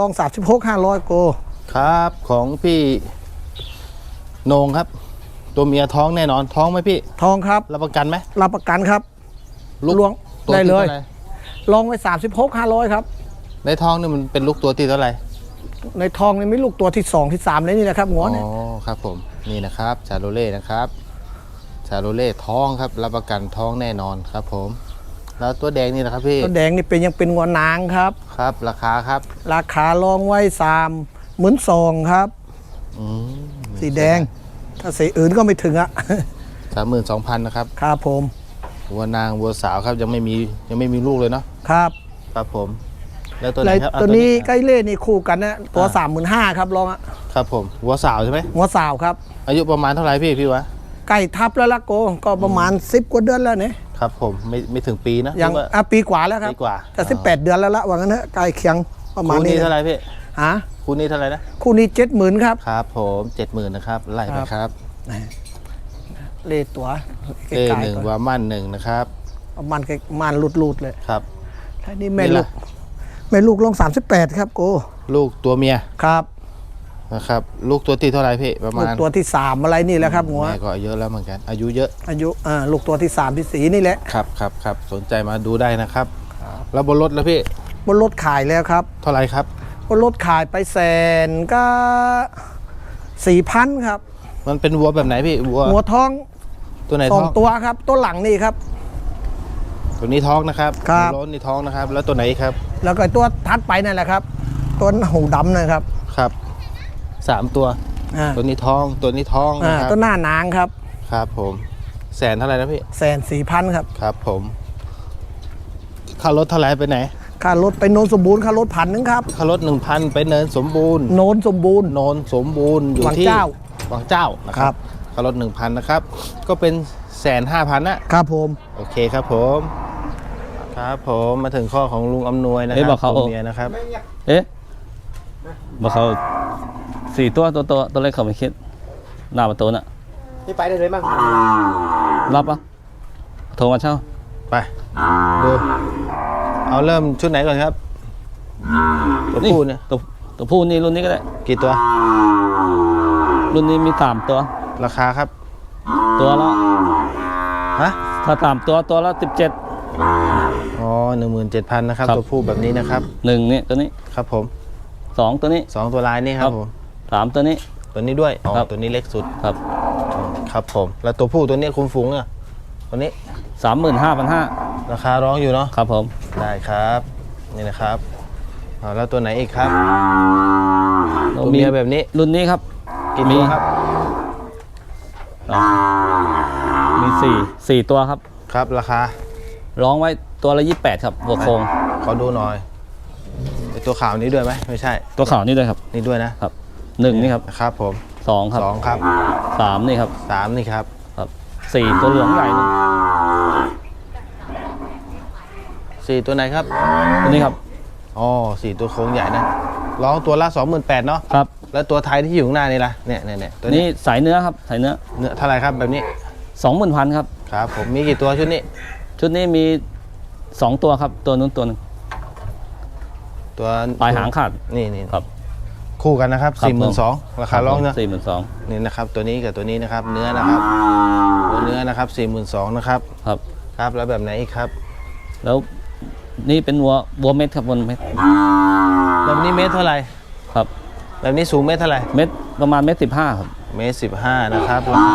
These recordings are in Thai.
ลองสามสิบหกห้าร้อยโก ครับ ของพี่โหนงครับ ตัวเมียท้องแน่นอนท้องไหมพี่ทองครับ รับประกันไหมรับประกันครับลูกลวงตัวได้ที่เลย ท่าหร่ลองไว้สามสิบหกห้าร้อยครับ ในท้องนี่มันเป็นลูกตัวที่เท่าไหร่ในทองนี่มีลูกตัวที่สองที่สามเลยนี่นะครับหัวอ๋เนี่ยอครับผมนี่นะครับชาโรเล่นะครับชาโรเล่ท้องครับ รับประกันท้องแน่นอนครับผม แล้วตัวแดงนี่นะครับพี่ตัวแดงนี่เป็นยังเป็นงัวนางครับ ครับ ราคาครับ ราคาลองไว้สามหมื่นสองครับอืมสีแดง ถ้าสีอื่นก็ไม่ถึงอะสามหมื่นสองพันนะครับครับผมวัวนางวัวสาวครับยังไม่มียังไม่มีลูกเลยเนาะครับ ครับผม แล้วตัวไหนแล้วครับเอาตัวนี้ใกอะล้เล่นี่คู่กันนะตัวสามหมื่นห้าครับลองอะครับผมวัวสาวใช่ไหมหัวสาวครับ อายุประมาณเท่าไหร่พี่พี่วะใกล้ทับแล้วละโกก็ประมาณสิบกว่าเดือนแล้วเนี่ยครับผมไม่ไม่ถึงปีนะยังหรือว่าอะปีกว่าแล้วครับปีกว่าแต่สิบแปดเดือนแล้วละว่างั้นเถอะใกล้เคียงประมาณคู่นี้นี้เท่าไหร่พี่ฮะคู่นี้เท่าไหร่นะคู่นี้เจ็ดหมื่นครับครับ ผมเจ็ดหมื่นนะครับไล่ไปครับครับเลขตัวเอไกลหนึ่งๆก่อนวามันหนึ่งนะครับเอามันไกลมันหลุดหลุดๆเลยครับแล้วนี่แม่นี่ลูล่ะกแม่ลูกลงสามสิบแปดครับโก ลูกตัวเมียครับ นะครับลูกตัวที่เท่าไหร่พี่ประลูมากณตัวที่สามอะไรนี่แหละครับหัวแม่ก็เยอะแล้วเหมือนกัน อายุเยอะอายุอ่าลูกตัวที่สามที่สี่นี่แหละครับครับครับสนใจมาดูได้นะครับแล้วบนรถแล้วพี่บนรถขายแล้วครับเท่าไหร่ครับ บนรถขายไปแสนก็สี่พันครับมันเป็นวัวแบบไหนพี่วัวหัวท้องตัวไหนสอท้งองตัวครับ ตัวหลังนี่ครับ ตัวนี้ท้องนะครับครับ ตัวรถนี่ท้องนะครับ แล้วตัวไหนอีกครับแล้วก็ตัวทัดไปนั่นแหละครับ ตัวหูดำนะครับครับ สามตัว อ่าตัวนี้ท้องตัวนี้ท้องอ่านะครับตัวหน้านางครับครับผมแสนเท่าไหร่นะพี่แสนสี่พันครับครับ ผมค่ารถเท่าไหร่ไปไหนค่ารถไปโนนสมบูรณ์ค่ารถพันหนึงครับ ค่ารถหนึ่งพันไปเนินสมบูรณ์ โนนสมบูรณ์ โนนสมบูรณ์อยู่วังที่เจ้าวังเจ้านะคครัรับบ ค่ารถหนึ่งพันนะครับ ก็เป็นแสนห้าพันนะ ครับผม โอเคครับผม ครับผมมาถึงข้อของลุงอำนวยนะคเอ๊ะรับอกเขา ตัวเมียนะครับ เอ๊ะบอกเขา สี่ตัวตัวตัวตัวเล็กเขาไม่คิดหน้าประตูน่ะนี่ไปได้เลยมั้งรับอะโทรมาเช่า ไปดูเอาเริ่มชุดไหนก่อนครับ ตัวผู้เนี่ยตัวตัวผู้นี่รุ่นนี้ก็ได้ กี่ตัว รุ่นนี้มีสามตัว ราคาครับ ตัวละฮะถ้าสามตัวตัวละสิบเจ็ดอ๋อหนึ่งหมื่นเจ็ดพันนะครับครับตัวผู้แบบนี้นะครับหนึ่งนี่ตัวนี้ครับผมสองตัวนี้สองตัวลายนี่ครับครับผม สามตัวนี้ ตัวนี้ด้วยอ๋อครับ ตัวนี้เล็กสุดครับครับผม แล้วตัวผู้ตัวนี้คุมฝูงอะตัวนี้สามหมื่นห้าพันห้าราคาร้องอยู่เนาะครับผม ได้ครับนี่นะครับอ่าแล้วตัวไหนอีกครับเราตัวมี เมียแบบนี้รุ่นนี้ครับ กี่ตัวครับอ๋อมีสี่สี่ตัวครับ ครับราคา ร้องไว้ตัวละยี่แปดครับหัวโครงขอดูหน่อยไอตัวขาวนี้ด้วยไหมไม่ใช่ ตัวขาวนี่ด้วยครับ นี่ด้วยนะครับ หนึ่งนี่ครับครับผมสองครับสองครับสามนี่ครับสามนี่ครับครับสี่ตัวเหลืองใหญ่นี่สี่ตัวไหนครับตัวนี้ครับอ๋อสี่ตัวโค้งใหญ่นะร้องตัวละสองหมื่นแปดเนาะครับแล้วตัวไทยที่อยู่ข้างหน้านี่ล่ะเนี่ยเนี่ยเนี่ยตัวนี้นี่สายเนื้อครับสายเนื้อเนื้อเท่าไหรครับแบบนี้สองหมื่นพันครับครับผมมีกี่ตัวชุดนี้ ชุดนี้มีสองตัวครับตัวนู้นตัวหนึงตัวปลายหางขาดนี่นี่ครับ คู่กันนะครับสี่หมื่นสองราคาร้องนะสี่หมื่นสองนี่นะครับตัวนี้กับตัวนี้นะครับเนื้อนะครับตัวเนื้อนะครับสี่หมื่นสองนะครับครับ ครับแล้วแบบไหนอีกครับ แล้วนี่เป็นวัววัวเม็ดครับวัวเม็ดแบบนี้เมตรเท่าไหร่ ครับ แบบนี้สูงเมตรเท่าไหร่ เม็ดประมาณเม็ดสิบห้าครับเมตรสิบห้านะครับ ราคา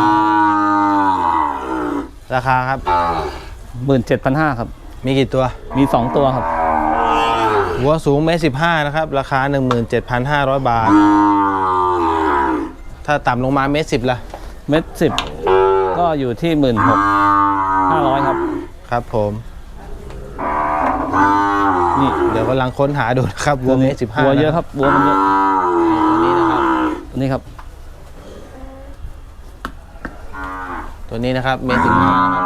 ราคาครับหมื่นเจ็ดพันห้าครับ มีกี่ตัว มีสองตัวครับ หัวสูงเมตรสิบห้านะครับ ราคา 17,500 บาท ถ้าต่ำลงมาเมตรสิบละเม็ดสิบก็อยู่ที่หมื่นหกห้าร้อยครับ ครับผม นี่เดี๋ยวกำลังค้นหาดูนะครับวัวเมตรสิบห้าวัวเยอะครับวัวมันเยอะตัวนี้นะครับ ตัวนี้ครับ ตัวนี้นะครับเมตรสิบห้านะครับ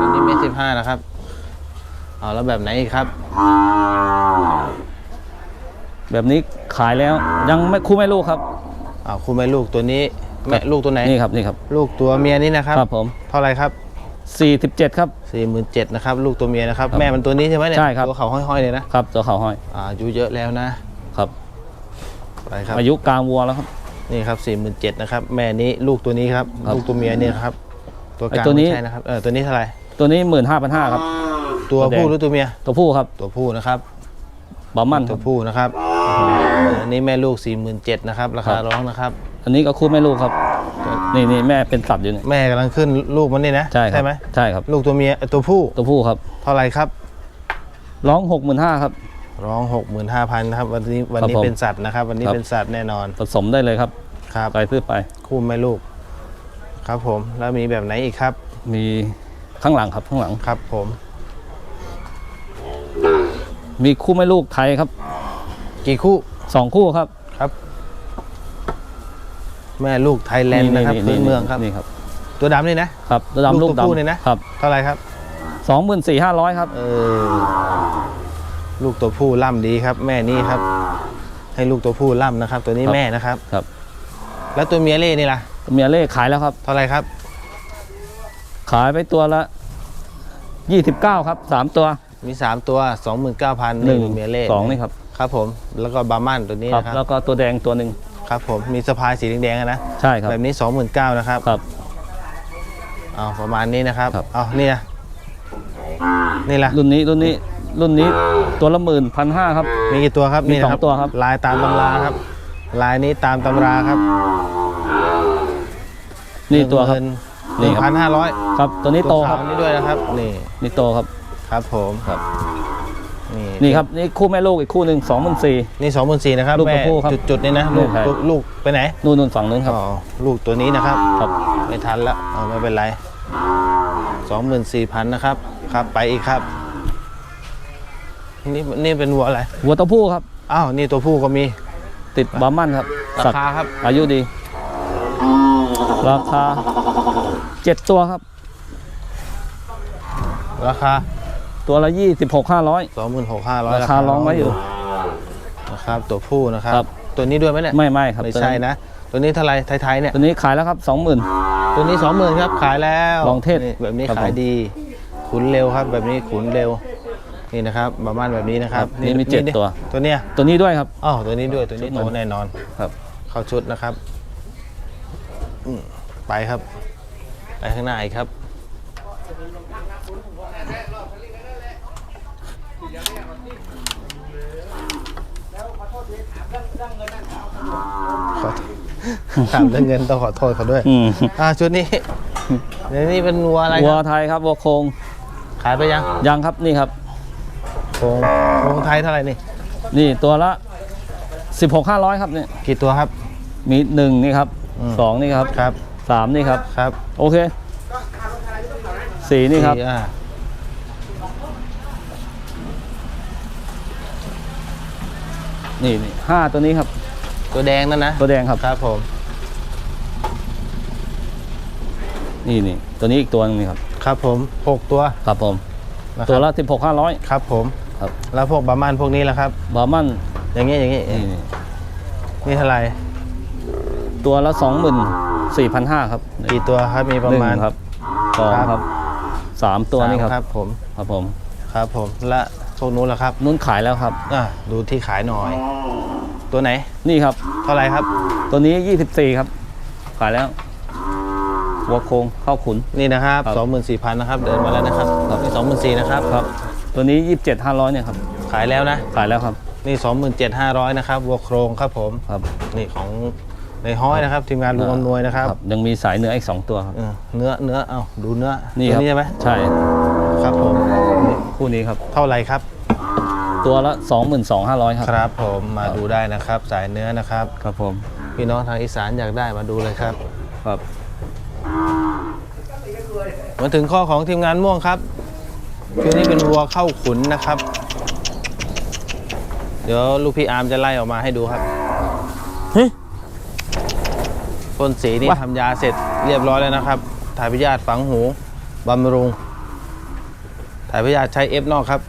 ตัวนี้เมตรสิบห้านะครับ เอาแล้วแบบไหนอีกครับ แบบนี้ขายแล้วยังไม่คู่ไม่ลูกครับเอาคุณแม่ลูกตัวนี้แม่ลูกตัวไหนนี่ครับนี่ครับ ลูกตัวเมียนี่นะครับครับผม เท่าไหรครับสี่สิบเจ็ดครับสี่หมื่นเจ็ดนะครับลูกตัวเมียนะครับครับแม่มันตัวนี้ใช่ไหมเนี่ยใช่ครับ ตัวเขาห้อยๆเลยนะครับ ตัวเขาห้อยอ่าอายุเยอะแล้วนะครับ ไปครับ อายุกลางวัวแล้วครับ นี่ครับสี่หมื่นเจ็ดนะครับแม่นี้ลูกตัวนี้ครับครับลูกตัวเมียเนี่ยครับตัวกลางไอ้ตัวนี้ ไม่ใช่นะครับเออตัวนี้เท่าไหร่ตัวนี้หมื่นห้าพันห้าครับ ตัวตัวแดง ผู้หรือตัวเมียตัวผู้ครับ ตัวผู้นะครับ บามันคตัรัวบผู้นะครับอันนี้แม่ลูกสี่หมื่นเจ็ดนะครับราคาครับ ร้องนะครับ อันนี้ก็คู่แม่ลูกครับ นี่นี่แม่เป็นสัตว์อยู่เนี่ยแม่กำลังขึ้นลูกมันนี่นะใช่ครับไหมใช่ครับ ลูกตัวเมียเอ่อตัวผู้ตัวผู้ครับ เท่าไหร่ครับ ร้องหกหมื่นห้าครับ ร้องหกหมื่นห้าพันนะครับวันนี้วันนี้ครับผมเป็นสัตว์นะครับ วันนี้ครับ เป็นสัตว์แน่นอนผสมได้เลยครับครับไปซื้อไป คู่แม่ลูก ครับผมแล้วมีแบบไหนอีกครับมีข้างหลังครับข้างหลัง ครับผม มีคู่แม่ลูกไทยครับกี่คู่สองคู่ครับครับ แม่ลูกไทยแลนด์นะครับพื้นเมืองครับนี่ครับ ตัวดำนี่นะครับตัวลูดำกลูกตัวผู้ดำเนี่ยนะครับเท่าไหร่ครับสองหมื่นสี่ห้าร้อยครับเออลูกตัวผู้ล่ำดีครับ แม่นี่ครับ ให้ลูกตัวผู้ล่ำนะครับ ตัวนี้ครับแม่นะครับครับ แล้วตัวเมียเล่นี่ล่ะเมียเล่ขายแล้วครับ เท่าไหร่ครับ ขายไปตัวละยี่สิบเก้าครับสามตัว มี 3 ตัว 29,000หนึ่งเมียเล่สองนี่ครับ ครับผม แล้วก็บาร์มันตัวนี้ครับ นะครับแล้วก็ตัวแดงตัวหนึ่งครับผมมีสะพายสีแดงๆอะนะ ใช่ครับ แบบนี้ 29,000นะครับครับ เอาประมาณนี้นะครับครับ เอานี่นะนี่ล่ะรุ่นนี้รุ่นนี้รุ่นนี้ตัวละหมื่นพันห้าครับ มีกี่ตัวครับมีนี่นะสองตัวครับ ลายตามตำราครับ ลายนี้ตามตำราครับนี่ตัวครับ หนึ่งนี่ครัพับนห้าร้อยครับ ตัวนี้โตตัวคขารัวบ นี่ด้วยนะครับนี่ นี่โตครับ ครับผมครับ นี่นี่ครับนี่คู่แม่ลูกอีกคู่หนึ่งสองหมื่นสี่ นี่สองหมื่นสี่นะครับลูกตัวแม่ผู้ครับจุดๆนี่นะลูกใช่ ลูกลูกไปไหนนู่นนู่นฝั่งนู้นครับอ๋อลูกตัวนี้นะครับ ครับ ไม่ทันละเอาไม่เป็นไรสองหมื่นสี่พันนะครับ ครับไปอีกครับ นี่นี่เป็นวัวอะไรวัวตัวผู้ครับ อ้าว นี่ตัวผู้ก็มี ติดบาร์มันครับราสัตว์คาครับ อายุดี ราคาเจ็ดตัวครับ ราคา ตัวละยี่สิบหกห้าร้อยสองหมื่นหกห้าร้อยราคาร้องไว้อยู่นะครับ ตัวผู้นะครับครับตัวนี้ด้วยไหมเนี่ยไม่ไม่ครับไม่ใช่นะ ตัวนี้เท่าไหรไทยๆเนี่ยตัวนี้ขายแล้วครับสองหมื่นตัวนี้สองหมื่นครับขายแล้วลองเทศนี่แบบนี้ครับขายผมดี ขุนเร็วครับ แบบนี้ขุนเร็วนี่นะครับประมาณแบบนี้นะครับนี่มีเจ็ดตัวตัวเนี้ยตัวนี้ด้วยครับอ้าวตัวนี้ด้วยตัวนี้ชุดโตมันแน่นอนครับ เข้าชุดนะครับอืมไปครับ ไปข้างหน้าอีกครับ ขอโทษถามเรื่องเงินต้องขอโทษเขาด้วยอืมอ่าชุดนี้เดี๋ยวนี่เป็นวัวอะไรควัวรับไทยครับวัวโครงขายไปยังยังครับนี่ครับ โครงโครงไทยเท่าไหร่นี่ นี่ตัวละสิบหกห้าร้อยครับเนี่ยกี่ตัวครับ มีหนึ่งนี่ครับอืม สองนี่ครับครับสามนี่ครับ ครับโอเคสี่นี่ครับสี่อ่านี่นี่ห้าตัวนี้ครับ ตัวแดงนั่นนะตัวแดงครับ ครับผม นี่นี่ตัวนี้อีกตัวหนึงนี่ครับ ครับผมหกตัวครับผม นะครับตัวละสิบหกห้าร้อย ครับผมครับ แล้วพวกบาร์มันพวกนี้ล่ะครับ บาร์มันอย่างงี้อย่างงี้นี่นี่นี่เท่าไหร่ตัวละสองหมื่นสี่พันห้าครับนี่กี่ตัวครับมีประมาณหนึ่งครับสองครับครับสามตัวนี่ครับ สามครับผมครับผม ครับผมและพวกนู้นล่ะครับ นุ่นขายแล้วครับ อะดูที่ขายหน่อย ตัวไหน นี่ครับ เท่าไหร่ครับ ตัวนี้ยี่สิบสี่ครับ ขายแล้ววัวโครงเข้าขุน นี่นะครับครับสองหมื่นสี่พันนะครับ เดินมาแล้วนะครับครับนี่สองหมื่นสี่นะครับครับ ตัวนี้ยี่สิบเจ็ดห้าร้อยเนี่ยครับ ขายแล้วนะ ขายแล้วครับ นี่สองหมื่นเจ็ดห้าร้อยนะครับวัวโครงครับผมครับ นี่ของในห้อยนะครับทีมงานลุงอำนวยนะครับ ยังมีสายเนื้ออีกสองตัวครับเออเนื้อเนื้อเอาดูเนื้อนี่ตัวครับนี้ใช่ไหมใช่ ครับผมคู่นี้ครับ เท่าไหร่ครับ ตัวละสองหมื่นสองห้าร้อยครับ ครับผมมาดูได้นะครับสายเนื้อนะครับ ครับผมพี่น้องทางอีสานอยากได้มาดูเลยครับ ครับ มาถึงข้อของทีมงานม่วงครับชุดนี้เป็นวัวเข้าขุนนะครับ เดี๋ยวลูกพี่อาร์มจะไล่ออกมาให้ดูครับเฮ้ยพ่นสีนี่ว้าทำยาเสร็จเรียบร้อยแล้วนะครับ ถ่ายพยาธิฝังหูบำรุง ถ่ายพยาธิใช้เอฟนอกครับ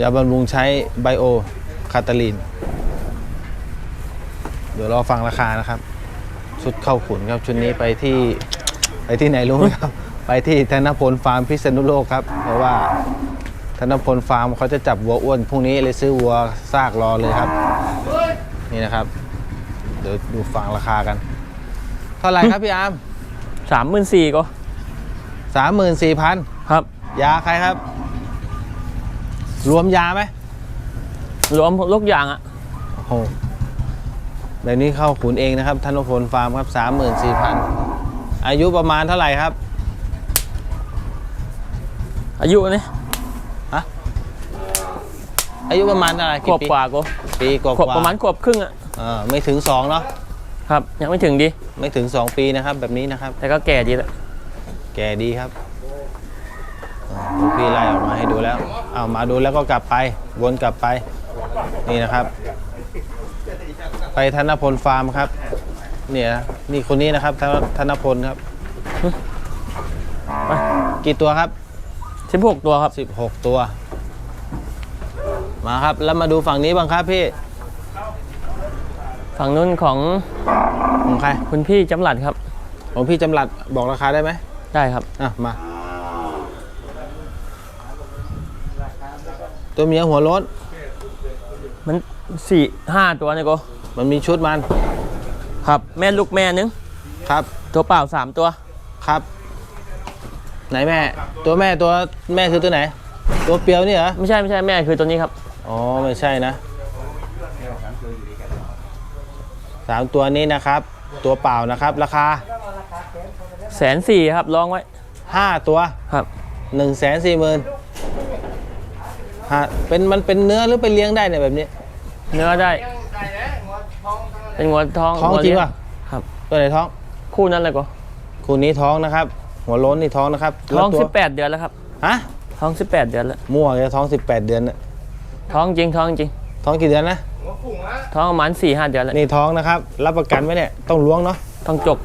ยาบำรุงใช้ไบโอคาตาลีน เดี๋ยวรอฟังราคานะครับ ชุดเข้าขุนครับชุดนี้ไปที่ไปที่ไหนรู้ไหมครับ ไปที่ธนพลฟาร์มพิษณุโลกครับ เพราะว่าธนพลฟาร์มเขาจะจับวัวอ้วนพรุ่งนี้เลยซื้อวัวซากรอเลยครับ นี่นะครับ เดี๋ยวดูฟังราคากัน เท่าไหร่ครับพี่อาร์มสามหมื่นสี่ก็สามหมื่นสี่พันครับ ยาใครครับ รวมยาไหมรวมลูกอย่างอะโอ้โหแบบนี้เข้าขุนเองนะครับธนพลฟาร์มครับสามหมื่นสี่พันอายุประมาณเท่าไหร่ครับ อายุนี่อายุประมาณเท่าไหร่ขวบปีกว่าก็ปีกว่าขวบประมาณขวบครึ่งอะเออไม่ถึงสองเนาะครับ ยังไม่ถึงดี ไม่ถึงสองปีนะครับ แบบนี้นะครับ แต่ก็แก่ดีแล้วแก่ดีครับอ่าลูก พี่ไล่ออกมาให้ดูแล้ว เอามาดูแล้วก็กลับไป วนกลับไป นี่นะครับ ไปธนพลฟาร์มครับ เนี่ยนะนี่คนนี้นะครับธนธนพลครับ กี่ตัวครับสิบหกตัวครับ 16 ตัว มาครับ แล้วมาดูฝั่งนี้บ้างครับพี่ ฝั่งนู้นของของใคร คุณพี่จำหลัดครับ ของพี่จำหลัดบอกราคาได้ไหม ได้ครับ อะ มา ตัวเมียหัวโล้นมันสี่ห้าตัวนี่ก็มันมีชุดมัน ครับแม่ลูกแม่นึงครับ ตัวเปล่าสามตัวครับ ไหนแม่ ตัวแม่ตัวแม่คือตัวไหน ตัวเปียวนี่เหรอไม่ใช่ไม่ใช่แม่คือตัวนี้ครับอ๋อไม่ใช่นะสามตัวนี้นะครับ ตัวเปล่านะครับ ราคาแสนสี่ครับลองไว้ห้าตัวครับหนึ่งแสนสี่หมื่น ฮะเป็นมันเป็นเนื้อหรือไปเลี้ยงได้เนี่ยแบบนี้ เนื้อได้ เป็นงวท้องท้องงัวจริงเลี้ยป่ะครับ ตัวไหนท้อง คู่นั้นเลยก็คู่นี้ท้องนะครับ หัวโล้นนี่ท้องนะครับท้องแล้วสิตัวบแปดเดือนแล้วครับ ฮะท้องสิบแปดเดือนแล้ว มั่วเลยท้อง 18 เดือนน่ะท้องจริงท้องจริง ท้องกี่เดือนนะ ท้องประมาณสี่ห้าเดือนแล้วนี่ท้องนะครับ รับประกันไหมเนี่ยต้องล้วงเนาะท้องจก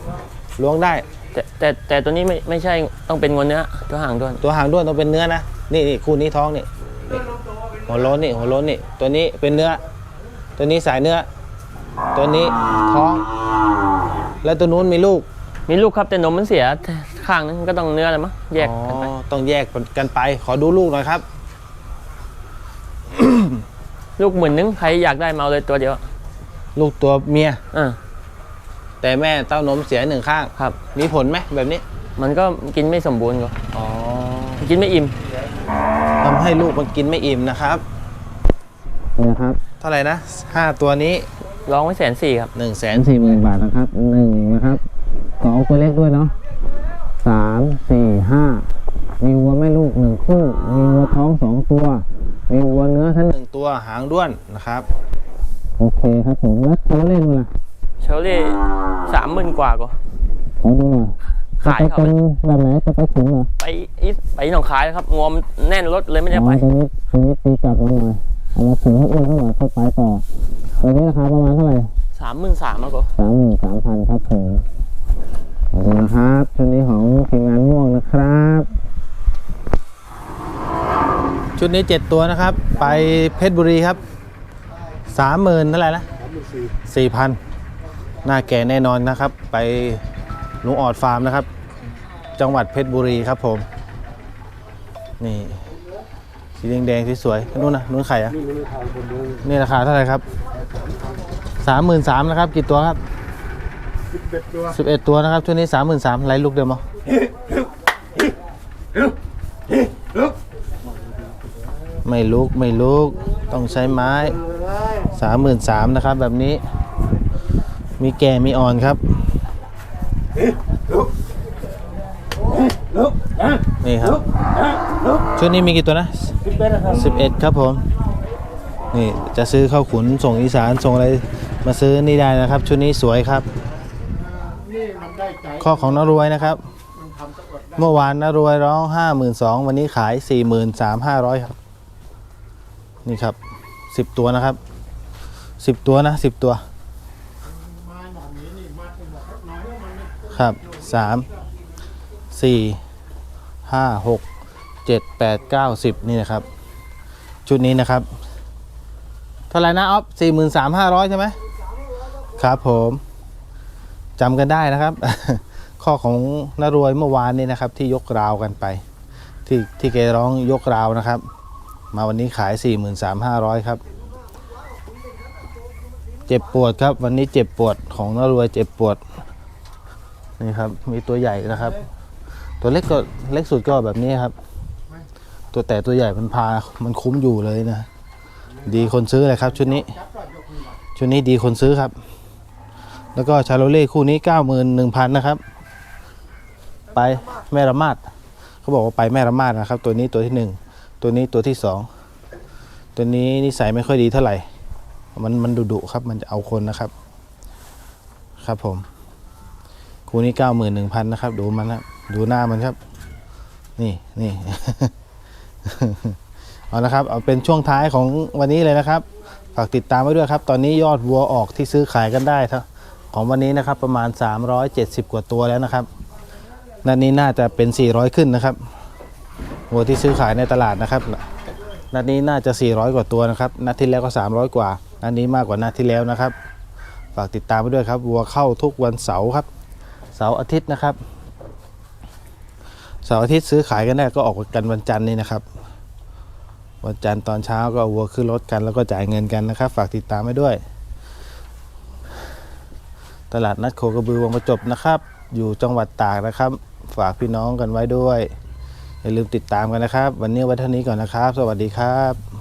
ล้วงได้ แต่แต่แต่ตัวนี้ไม่ไม่ใช่ต้องเป็นงวเนื้อตัวห่างด้วยตัวหางด้วนต้องเป็นเนื้อนะนี่นี่คู่นี้ท้องนี่ นี่หัวโล้นนี่หัวโล้นนี่ตัวนี้เป็นเนื้อ ตัวนี้สายเนื้อ ตัวนี้ท้อง แล้วตัวนู้นมีลูกมีลูกครับแต่นมมันเสียข้างนึงก็ต้องเนื้ออะไรมั้งแยกกันไปอ๋อต้องแยกกันไป ขอดูลูกหน่อยครับ ลูกหมื่นนึงใครอยากได้มาเอาเลยตัวเดียว ลูกตัวเมีย อ่าแต่แม่เต้านมเสียหนึ่งข้าง ครับ มีผลไหมแบบนี้ มันก็กินไม่สมบูรณ์ก็อ๋อ กินไม่อิ่มทำ ให้ลูกมันกินไม่อิ่มนะครับนี่นะครับเท่าไหร่นะห้าตัวนี้ร้องไว้แสนสี่ครับ1นึ่งแสแสนนสี่หมื่นบาทนะครับหนึ่งนะครับสองตัวเล็กด้วยเนาะสามสี่ห้ามีวัวแม่ลูกหนึ่งคู่ มีวัวท้องสองตัว มีวัวเนื้อทั้งหนึ่งตัวหางด้วนนะครับ โอเคครับผมแล้วเขาเล่นล่ะเชลลี่สามหมื่นกว่าก็ขอดูหน่อยจะ ขายไปเขาเป็นแบบไหนจะไปขุนเหรอไปอีสไปหนองคายครับงวมนแน่นรถเลยไม่ได้อ๋อไปตัวนี้ตัวนี้ตีกลับมาหน่อยเอามาขุนให้อ้วนเขาหน่อยค่อยไปต่อตัวนี้ราคาประมาณเท่าไหร่สามหมื่นสามก็สามหมื่นสามพันครับผมขอบคุณนะครับชุดนี้ของทีมงานม่วงนะครับ ชุดนี้เจ็ดตัวนะครับ ไปเพชรบุรีครับสามหมื่นเท่าไหร่นะสี่พันหน้าแก่แน่นอนนะครับ ไป ลุงออดฟาร์มนะครับ จังหวัดเพชรบุรีครับผม นี่ สีแดงๆสวยๆนู่นนะนู่นไข่อะนี่ราคาเท่าไหร่ครับสามหมื่นสามนะครับ กี่ตัวครับสิบเอ็ดตัวนะครับชุดนี้สามหมื่นสามไล่ลูกเดียวมั้งไม่ลุกไม่ลุกต้องใช้ไม้สามหมื่นสามนะครับแบบนี้ มีแก่มีอ่อนครับ นี่ครับ ชุดนี้มีกี่ตัวนะสิบเอ็ดครับผม นี่จะซื้อข้าวขุนส่งอีสานส่งอะไรมาซื้อนี่ได้นะครับ ชุดนี้สวยครับ ข้อของนารวยนะครับ เมื่อวานนารวยร้องห้าหมื่นสองวันนี้ขายสี่หมื่นสามห้าร้อยครับ นี่ครับสิบตัวนะครับสิบตัวนะสิบตัว ครับสามสี่ห้าหกเจ็ดแปดเก้าสิบนี่นะครับ ชุดนี้นะครับ เท่าไหร่นะออฟสี่หมื่นสามห้าร้อยใช่ไหมครับผมจำกันได้นะครับ ข้อของนารวยเมื่อวานนี้นะครับ ที่ยกราวกันไป ที่ที่แกร้องยกราวนะครับ มาวันนี้ขาย 43,500 ครับ เจ็บปวดครับ วันนี้เจ็บปวดของนารวยเจ็บปวด นี่ครับ มีตัวใหญ่นะครับ ตัวเล็กก็เล็กสุดก็แบบนี้ครับ ตัวแต่ตัวใหญ่มันพามันคุ้มอยู่เลยนะ ดีคนซื้อเลยครับ ชุดนี้ ชุดนี้ดีคนซื้อครับ แล้วก็ชาโลเล่คู่นี้เก้าหมื่นหนึ่งพันนะครับ ไปแม่ระมาดเขาบอกว่าไปแม่ระมาดนะครับ ตัวนี้ตัวที่หนึ่งตัวนี้ตัวที่สองตัวนี้นิสัยไม่ค่อยดีเท่าไหร่ มันมันดุดุครับ มันจะเอาคนนะครับ ครับผม คู่นี้เก้าหมื่นหนึ่งพันนะครับ ดูมันนะดูหน้ามันครับ นี่นี่ เอาละครับ เอาเป็นช่วงท้ายของวันนี้เลยนะครับ ฝากติดตามไว้ด้วยครับ ตอนนี้ยอดวัวออกที่ซื้อขายกันได้ครับของวันนี้นะครับประมาณ 370 กว่าตัวแล้วนะครับนัดนี้น่าจะเป็น 400 ขึ้นนะครับวัวที่ซื้อขายในตลาดนะครับนัดนี้น่าจะ 400 กว่าตัวนะครับนัดที่แล้วก็ 300 กว่านัดนี้มากกว่านัดที่แล้วนะครับ ฝากติดตามไว้ด้วยครับ วัวเข้าทุกวันเสาร์ครับ เสาร์อาทิตย์นะครับเสาร์อาทิตย์ซื้อขายกันได้ก็ออกกันวันจันทร์นี่นะครับ วันจันทร์ตอนเช้าก็เอาวัวขึ้นรถกันแล้วก็จ่ายเงินกันนะครับ ฝากติดตามไว้ด้วย ตลาดนัดโคกระบือวังประจบนะครับ อยู่จังหวัดตากนะครับ ฝากพี่น้องกันไว้ด้วยอย่าลืมติดตามกันนะครับ วันนี้ไว้เท่านี้ก่อนนะครับ สวัสดีครับ